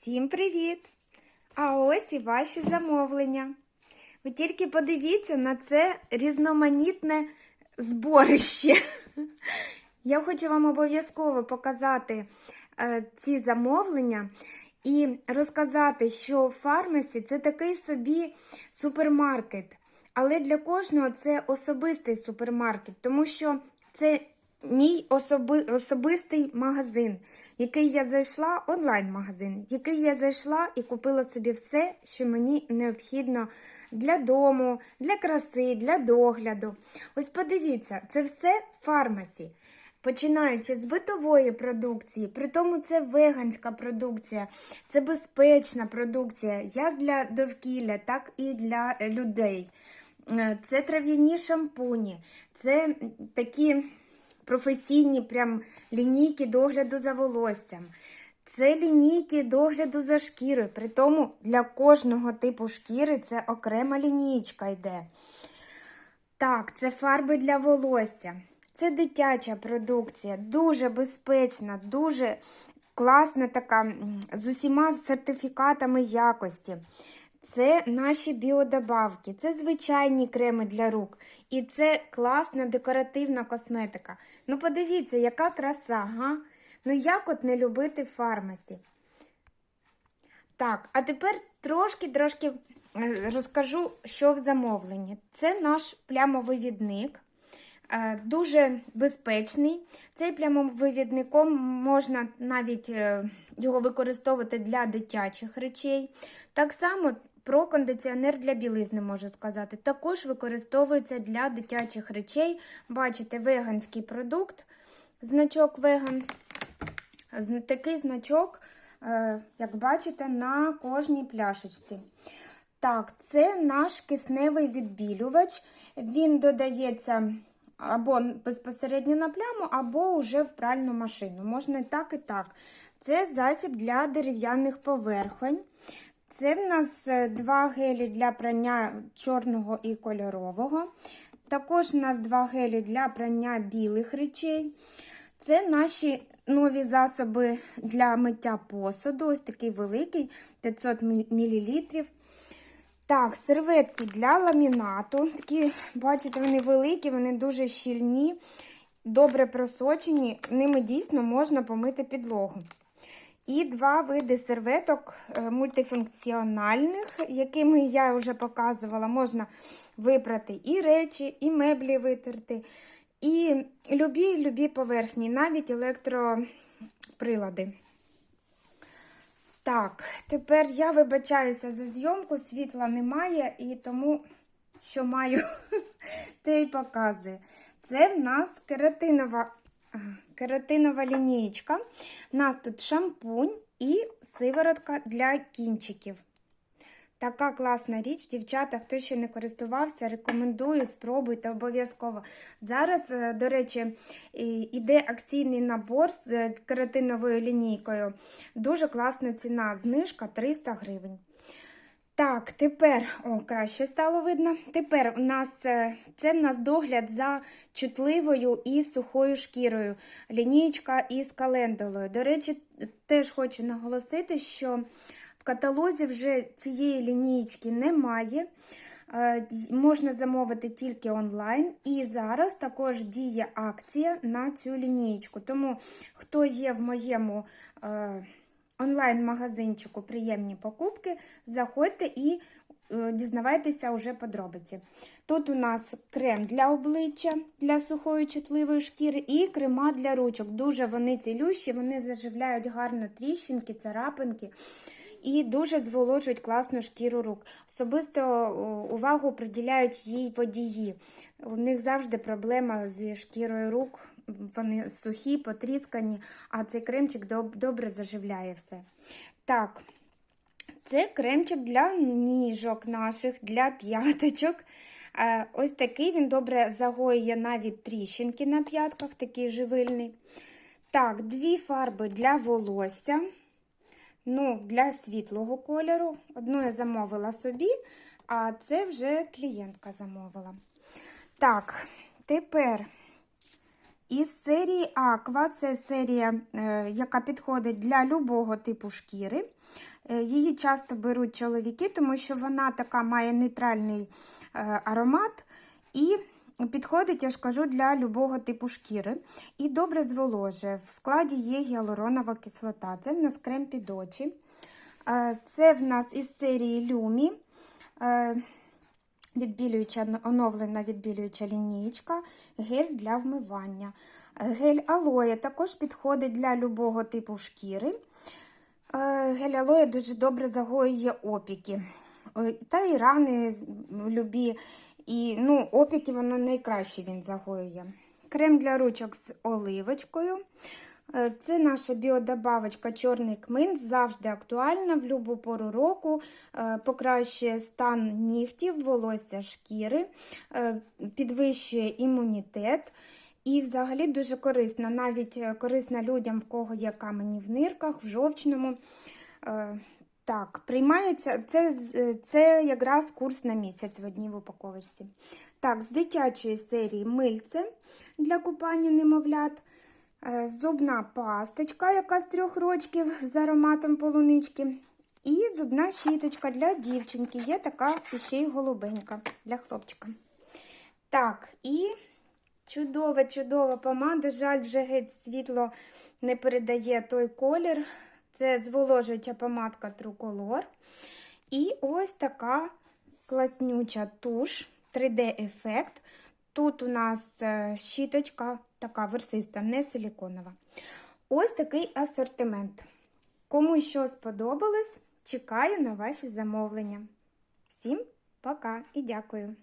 Всім привіт! А ось і ваші замовлення. Ви тільки подивіться на це різноманітне зборище. Я хочу вам обов'язково показати е, ці замовлення і розказати, що фармасі це такий собі супермаркет. Але для кожного це особистий супермаркет, тому що це мій особи, особистий магазин, який я зайшла, онлайн-магазин, який я зайшла і купила собі все, що мені необхідно для дому, для краси, для догляду. Ось подивіться, це все фармасі. Починаючи з битової продукції, при тому це веганська продукція, це безпечна продукція як для довкілля, так і для е, людей. Е, Це трав'яні шампуні, це такі професійні прям лінійки догляду за волоссям. Це лінійки догляду за шкірою. При тому для кожного типу шкіри це окрема лінійка йде. Так, це фарби для волосся. Це дитяча продукція, дуже безпечна, дуже класна така, з усіма сертифікатами якості. Це наші біодобавки, це звичайні креми для рук. І це класна декоративна косметика. Ну, подивіться, яка краса, га? Ну як от не любити фармасі? Так, а тепер трошки-трошки е, розкажу, що в замовленні. Це наш плямовивідник. Е, Дуже безпечний. Цей плямовивідником можна навіть е, його використовувати для дитячих речей. Так само про кондиціонер для білизни можу сказати. Також використовується для дитячих речей. Бачите, веганський продукт, значок веган. Такий значок, е, як бачите, на кожній пляшечці. Так, це наш кисневий відбілювач. Він додається або безпосередньо на пляму, або вже в пральну машину. Можна і так, і так. Це засіб для дерев'яних поверхонь. Це в нас е, два гелі для прання чорного і кольорового. Також у нас два гелі для прання білих речей. Це наші нові засоби для миття посуду. Ось такий великий 500 мл. Так, серветки для ламінату. Такі, бачите, вони великі, вони дуже щільні, добре просочені. Ними дійсно можна помити підлогу. І два види серветок е, мультифункціональних, якими я вже показувала. Можна випрати і речі, і меблі витерти, і любі-любі поверхні, навіть електроприлади. Так, тепер я вибачаюся за зйомку, світла немає, і тому, що маю, те й показую. Це в нас кератинова, кератинова лінієчка. У нас тут шампунь і сиворотка для кінчиків. Така класна річ, дівчата, хто ще не користувався, рекомендую, спробуйте обов'язково. Зараз, е, до речі, іде акційний набор з кератиновою лінійкою. Дуже класна ціна, знижка 300 гривень. Так, тепер, о, краще стало видно. Тепер у нас е, це в нас догляд за чутливою і сухою шкірою. Лінійка із календулою. До речі, теж хочу наголосити, що в каталозі вже цієї лінійки немає. Е, Можна замовити тільки онлайн. І зараз також діє акція на цю лінійку. Тому хто є в моєму е, онлайн-магазинчику приємні покупки, заходьте і е, дізнавайтеся уже подробиці. Тут у нас крем для обличчя, для сухої чутливої шкіри, і крема для ручок. Дуже вони цілющі, вони заживляють гарно тріщинки, царапинки. І дуже зволожують класну шкіру рук. Особисто увагу приділяють їй водії. У них завжди проблема зі шкірою рук. Вони сухі, потріскані, а цей кремчик добре заживляє все. Так, це кремчик для ніжок наших, для п'яточок. Е, Ось такий він добре загоює навіть тріщинки на п'ятках, такий живильний. Так, дві фарби для волосся. Ну, для світлого кольору. Одну я замовила собі, а це вже клієнтка замовила. Так, тепер Із серії Aqua, це серія, е, яка підходить для любого типу шкіри. Е, Її часто беруть чоловіки, тому що вона така має нейтральний е, аромат і підходить, я ж кажу, для любого типу шкіри. І добре зволожує. В складі є гіалуронова кислота. Це в нас крем під очі. Це в нас із серії Люмі. Відбілююча, оновлена відбілююча лінієчка, гель для вмивання. Е, Гель алоє також підходить для любого типу шкіри. Е, Гель алоє дуже добре загоює опіки. Та і рани любі. І ну, опіки воно найкраще він загоює. Крем для ручок з оливочкою. Е, Це наша біодобавочка Чорний кмин, завжди актуальна в будь-яку пору року, Е, покращує стан нігтів, волосся, шкіри, е, підвищує імунітет. І взагалі дуже корисна, навіть корисна людям, в кого є камені в нирках, в жовчному. Так, приймається це, це якраз курс на місяць в одній в упаковочці. Так, з дитячої серії мильце для купання немовлят. Е, Зубна пасточка, яка з трьох рочків з ароматом полунички. І зубна щіточка для дівчинки. Є така ще й голубенька для хлопчика. Так, і чудова, чудова помада. Жаль, вже геть світло не передає той колір. Це зволожуюча помадка True Color. І ось така класнюча туш 3D-ефект. Тут у нас е, щіточка, така версиста, не силіконова. Ось такий асортимент. Кому що сподобалось, чекаю на ваші замовлення. Всім пока і дякую!